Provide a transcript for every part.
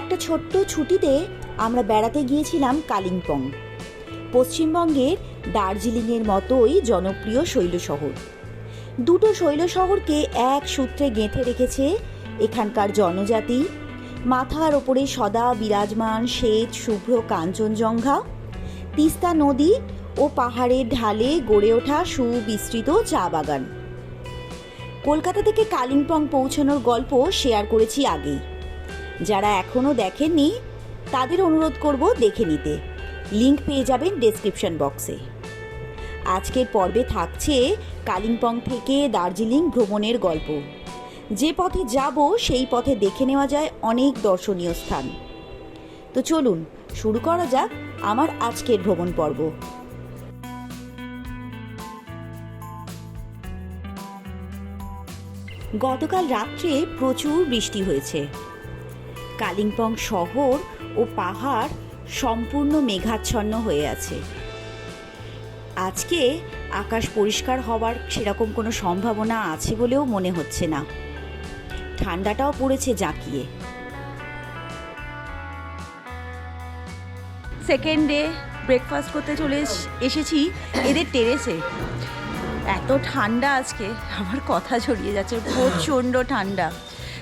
একটা ছোট্ট ছুটিতে আমরা বেড়াতে গিয়েছিলাম কালিম্পং। পশ্চিমবঙ্গের দার্জিলিংয়ের মতোই জনপ্রিয় শৈল শহর। দুটো শৈল শহরকে এক সূত্রে গেঁথে রেখেছে এখানকার জনজাতি। মাথার ওপরে সদা বিরাজমান শ্বেত শুভ্র কাঞ্চনজঙ্ঘা। তিস্তা নদী ও পাহাড়ের ঢালে গড়ে ওঠা সুবিস্তৃত চা বাগান। কলকাতা থেকে কালিম্পং পৌঁছানোর গল্প শেয়ার করেছি আগেই। যারা এখনও দেখেননি, তাদের অনুরোধ করব দেখে নিতে। লিংক পেয়ে যাবেন ডেসক্রিপশন বক্সে। আজকের পর্বে থাকছে কালিম্পং থেকে দার্জিলিং ভ্রমণের গল্প। যে পথে যাব, সেই পথে দেখে নেওয়া যায় অনেক দর্শনীয় স্থান। তো চলুন, শুরু করা যাক আমার আজকের ভ্রমণ পর্ব। গতকাল রাত্রে প্রচুর বৃষ্টি হয়েছে। কালিম্পং শহর ও পাহাড় সম্পূর্ণ মেঘাচ্ছন্ন হয়ে আছে। আজকে আকাশ পরিষ্কার হওয়ার সেরকম কোনো সম্ভাবনা আছে বলেও মনে হচ্ছে না। ঠান্ডাটাও পড়েছে জাঁকিয়ে। সেকেন্ড ডে ব্রেকফাস্ট করতে চলে এস- এসেছি এদের টেরেসে এত ঠান্ডা আজকে, আমার কথা ছড়িয়ে যাচ্ছে, প্রচণ্ড ঠান্ডা।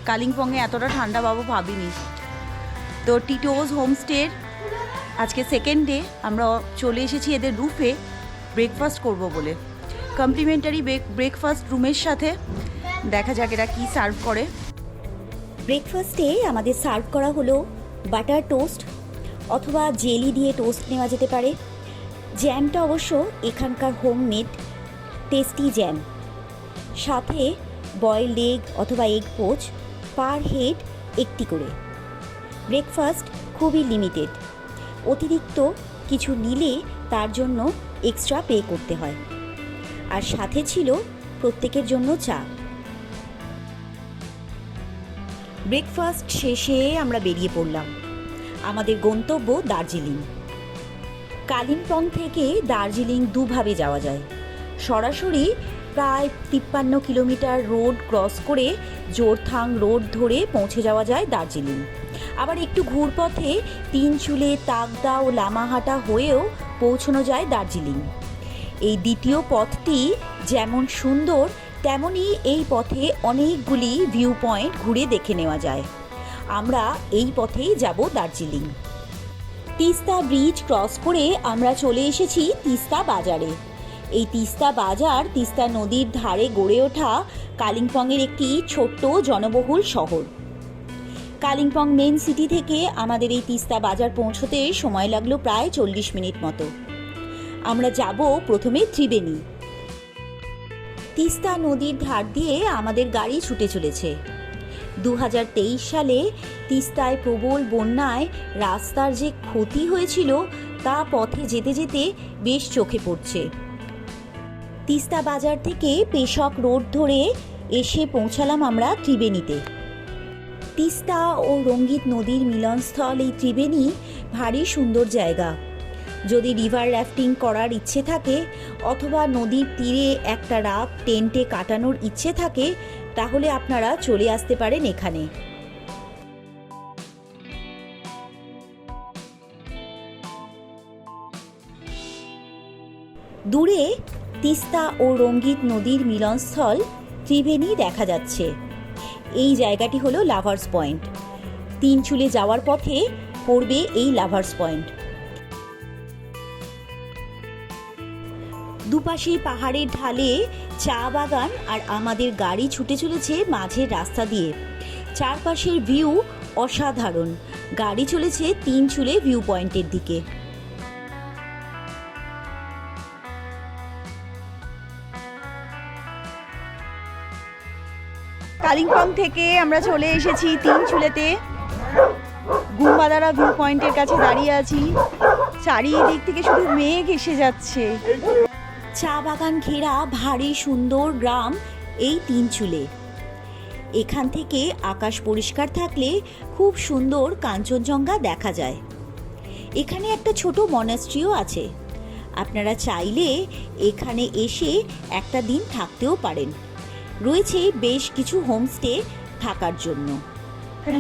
কালিম্পংয়ে এতটা ঠান্ডা পাবো ভাবিনি। তো টিটোজ হোমস্টের আজকে সেকেন্ড ডে আমরা চলে এসেছি এদের রুফে ব্রেকফাস্ট করব বলে। কমপ্লিমেন্টারি ব্রেকফাস্ট রুমের সাথে। দেখা যাক এরা কী সার্ভ করে। ব্রেকফাস্টে আমাদের সার্ভ করা হলো বাটার টোস্ট অথবা জেলি দিয়ে টোস্ট নেওয়া যেতে পারে। জ্যামটা অবশ্য এখানকার হোমমেড টেস্টি জ্যাম সাথে বয়েলড এগ অথবা এগ পোচ পার হেড একটি করে। ব্রেকফাস্ট খুবই লিমিটেড। অতিরিক্ত কিছু নিলে তার জন্য এক্সট্রা পে করতে হয়। আর সাথে ছিল প্রত্যেকের জন্য চা। ব্রেকফাস্ট শেষে আমরা বেরিয়ে পড়লাম। আমাদের গন্তব্য দার্জিলিং। কালিম্পং থেকে দার্জিলিং দুভাবে যাওয়া যায়। সরাসরি প্রায় তিপ্পান্ন কিলোমিটার রোড ক্রস করে জোরথাং রোড ধরে পৌঁছে যাওয়া যায় দার্জিলিং। আবার একটু ঘুরপথে তিনচুলে তাগদা ও লামাহাটা হয়েও পৌঁছানো যায় দার্জিলিং। এই দ্বিতীয় পথটি যেমন সুন্দর তেমনই এই পথে অনেকগুলি ভিউ পয়েন্ট ঘুরে দেখে নেওয়া যায়। আমরা এই পথেই যাব দার্জিলিং। তিস্তা ব্রিজ ক্রস করে আমরা চলে এসেছি তিস্তা বাজারে। এই তিস্তা বাজার, তিস্তা নদীর ধারে গড়ে ওঠা কালিম্পংয়ের একটি ছোট্ট জনবহুল শহর। কালিম্পং মেন সিটি থেকে আমাদের এই তিস্তা বাজার পৌঁছতে সময় লাগল প্রায় চল্লিশ মিনিট মতো। আমরা যাব প্রথমে ত্রিবেণী। তিস্তা নদীর ধার দিয়ে আমাদের গাড়ি ছুটে চলেছে। দু হাজার তেইশ সালে তিস্তায় প্রবল বন্যায় রাস্তার যে ক্ষতি হয়েছিল তা পথে যেতে যেতে বেশ চোখে পড়ছে। তিস্তা বাজার থেকে পেশক রোড ধরে এসে পৌঁছালাম আমরা ত্রিবেণীতে। তিস্তা ও রঙ্গিত নদীর মিলনস্থল এই ত্রিবেণী ভারী সুন্দর জায়গা। যদি রিভার র্যাফটিং করার ইচ্ছে থাকে, অথবা নদীর তীরে একটা রাত টেন্টে কাটানোর ইচ্ছে থাকে, তাহলে আপনারা চলে আসতে পারেন এখানে। দূরে তিস্তা ও রঙ্গিত নদীর মিলনস্থল ত্রিবেণী দেখা যাচ্ছে। এই জায়গাটি হলো লাভার্স পয়েন্ট। তিন চুলে যাওয়ার পথে পড়বে এই লাভার্স পয়েন্ট। দুপাশে পাহাড়ের ঢালে চা বাগান আর আমাদের গাড়ি ছুটে চলেছে মাঝের রাস্তা দিয়ে। চারপাশের ভিউ অসাধারণ। গাড়ি চলেছে তিন চুলে ভিউ পয়েন্টের দিকে। কালিম্পং থেকে আমরা চলে এসেছি তিন চুলেতে। গুম্বাদারা ভিউ পয়েন্টের কাছে দাঁড়িয়ে আছি। চারিদিক থেকে শুধু মেঘ এসে যাচ্ছে। চা বাগান ঘেরা ভারী সুন্দর গ্রাম এই তিন চুলে। এখান থেকে আকাশ পরিষ্কার থাকলে খুব সুন্দর কাঞ্চনজঙ্ঘা দেখা যায়। এখানে একটা ছোট মনাস্ট্রিও আছে। আপনারা চাইলে এখানে এসে একটা দিন থাকতেও পারেন। রয়েছে বেশ কিছু হোমস্টে থাকার জন্য।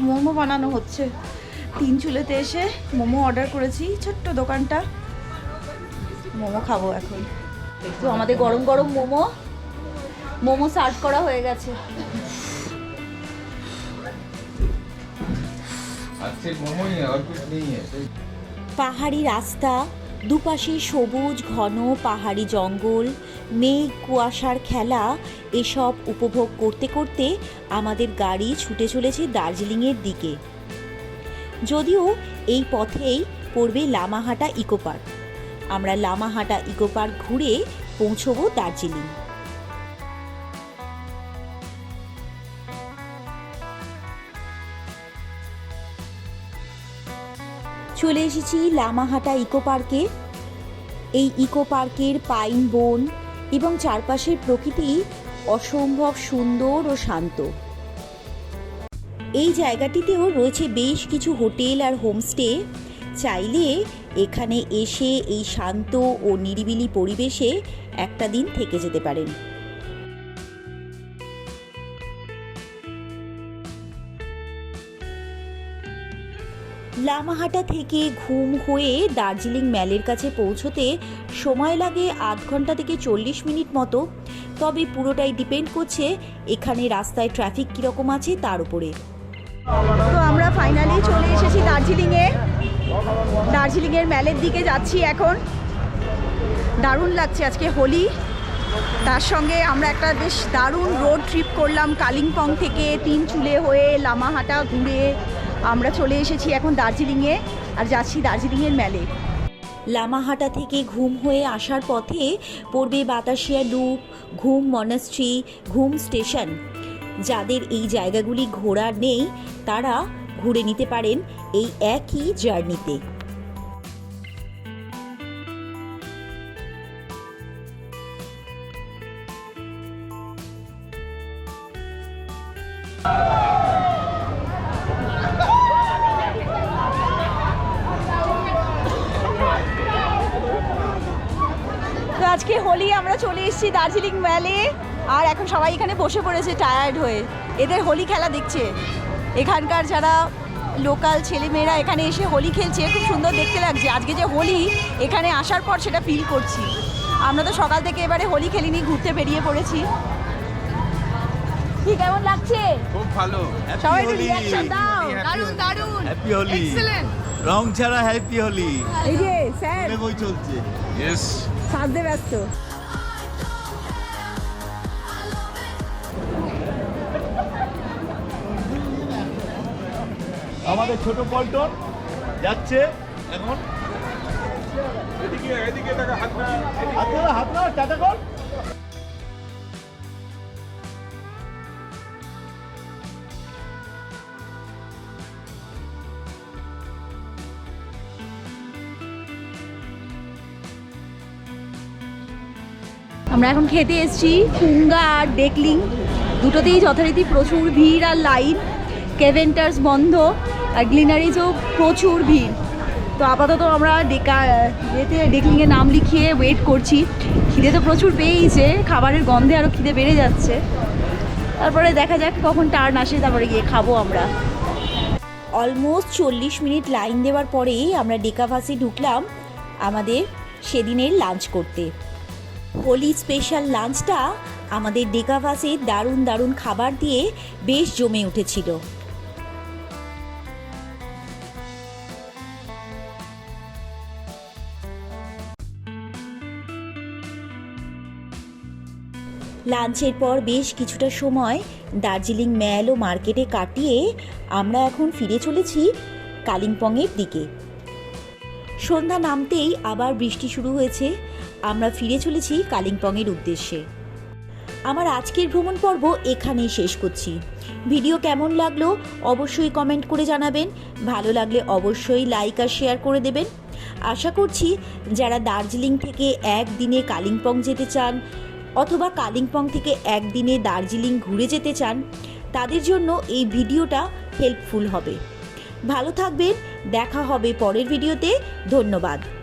মোমো বানানো হচ্ছে। তিন চুলেতে এসে মোমো অর্ডার করেছি ছোট্ট দোকানটা। মোমো খাব এখন। তো আমাদের গরম গরম মোমো। মোমো সার্ভ করা হয়ে গেছে। পাহাড়ি রাস্তা দুপাশে সবুজ ঘন পাহাড়ি জঙ্গল মেঘ কুয়াশার খেলা, এসব উপভোগ করতে করতে আমাদের গাড়ি ছুটে চলেছে দার্জিলিংয়ের দিকে। যদিও এই পথেই পড়বে লামাহাটা ইকো পার্ক। আমরা লামাহাটা ইকো পার্ক ঘুরে পৌঁছবো দার্জিলিং। চলে এসেছি লামাহাটা ইকো পার্কে। এই ইকো পার্কের পাইন বন এবং চারপাশের প্রকৃতি অসম্ভব সুন্দর ও শান্ত। এই জায়গাটিতেও রয়েছে বেশ কিছু হোটেল আর হোমস্টে। চাইলে এখানে এসে এই শান্ত ও নিরিবিলি পরিবেশে একটা দিন থেকে যেতে পারেন। লামাহাটা থেকে ঘুম হয়ে দার্জিলিং ম্যালের কাছে পৌঁছতে সময় লাগে আধ ঘণ্টা থেকে চল্লিশ মিনিট মতো। তবে পুরোটাই ডিপেন্ড করছে এখানে রাস্তায় ট্রাফিক কীরকম আছে তার উপরে। তো আমরা ফাইনালি চলে এসেছি দার্জিলিংয়ে। দার্জিলিংয়ের ম্যালের দিকে যাচ্ছি এখন। দারুণ লাগছে আজকে হোলি। তার সঙ্গে আমরা একটা বেশ দারুণ রোড ট্রিপ করলাম কালিম্পং থেকে তিন চুলে হয়ে লামাহাটা ঘুরে। আমরা চলে এসেছি এখন দার্জিলিংয়ে আর যাচ্ছি দার্জিলিংয়ের মেলে। লামাহাটা থেকে ঘুম হয়ে আসার পথে পড়বে Batasia loop, Ghum monastery Ghum station. যাদের এই জায়গাগুলি ঘোরার নেই, তারা ঘুরে নিতে পারেন এই একই জার্নিতে। আজকে হোলি আমরা চলে এসেছি দার্জিলিং ভ্যালি। আর এখন সবাই এখানে বসে পড়েছে টায়ার্ড হয়ে। এদের হোলি খেলা দেখছে। এখানকার যারা লোকাল ছেলেমেয়েরা এখানে এসে হোলি খেলছে খুব সুন্দর দেখতে লাগছে। আজকে যে হোলি এখানে আসার পর সেটা ফিল করছি। আমরা তো সকাল থেকে এবারে হোলি খেলিনি ঘুরতে বেরিয়ে পড়েছি। কি কেমন লাগছে? খুব ভালো। সবাই রিঅ্যাকশন দাও। দারুণ দারুণ হ্যাপি হোলি। এক্সেলেন্ট রং ছাড়া হ্যাপি হোলি। এই যে স্যার। বই চলছে। ইয়েস সাজতে ব্যস্ত। আমাদের ছোট পল্টন যাচ্ছে এখন। এদিকে এদিকে টাকা হাত না হাত হাত না টাটা কর। আমরা এখন খেতে এসেছি ফুঙ্গা আর ডেকলিং। দুটোতেই যথারীতি প্রচুর ভিড় আর লাইন। কেভেন্টার্স বন্ধ আর গ্লিনারিজও প্রচুর ভিড়। তো আপাতত আমরা ডেকা, ইয়েতে ডেকলিংয়ে নাম লিখিয়ে ওয়েট করছি। খিদে তো প্রচুর পেয়েইছে, খাবারের গন্ধে আরও খিদে বেড়ে যাচ্ছে। তারপরে দেখা যাক কখন টার্ন আসে, তারপরে গিয়ে খাব আমরা। অলমোস্ট চল্লিশ মিনিট লাইন দেওয়ার পরেই আমরা ডেকাভাসে ঢুকলাম আমাদের সেদিনের লাঞ্চ করতে। হোলি স্পেশাল লাঞ্চটা আমাদের ডেকাভাসে দারুণ দারুণ খাবার দিয়ে বেশ জমে উঠেছিল। লাঞ্চের পর বেশ কিছুটা সময় দার্জিলিং ম্যাল ও মার্কেটে কাটিয়ে আমরা এখন ফিরে চলেছি কালিম্পংয়ের দিকে। সন্ধ্যা নামতেই আবার বৃষ্টি শুরু হয়েছে। আমরা ফিরে চলেছি কালিম্পংয়ের উদ্দেশ্যে। আমার আজকের ভ্রমণ পর্ব এখানেই শেষ করছি। ভিডিও কেমন লাগল অবশ্যই কমেন্ট করে জানাবেন। ভালো লাগলে অবশ্যই লাইক আর শেয়ার করে দেবেন। আশা করছি যারা দার্জিলিং থেকে একদিনে কালিম্পং যেতে চান অথবা কালিম্পং থেকে একদিনে দার্জিলিং ঘুরে যেতে চান, তাদের জন্য এই ভিডিওটা হেল্পফুল হবে। ভালো থাকবেন দেখা হবে পরের ভিডিওতে ধন্যবাদ।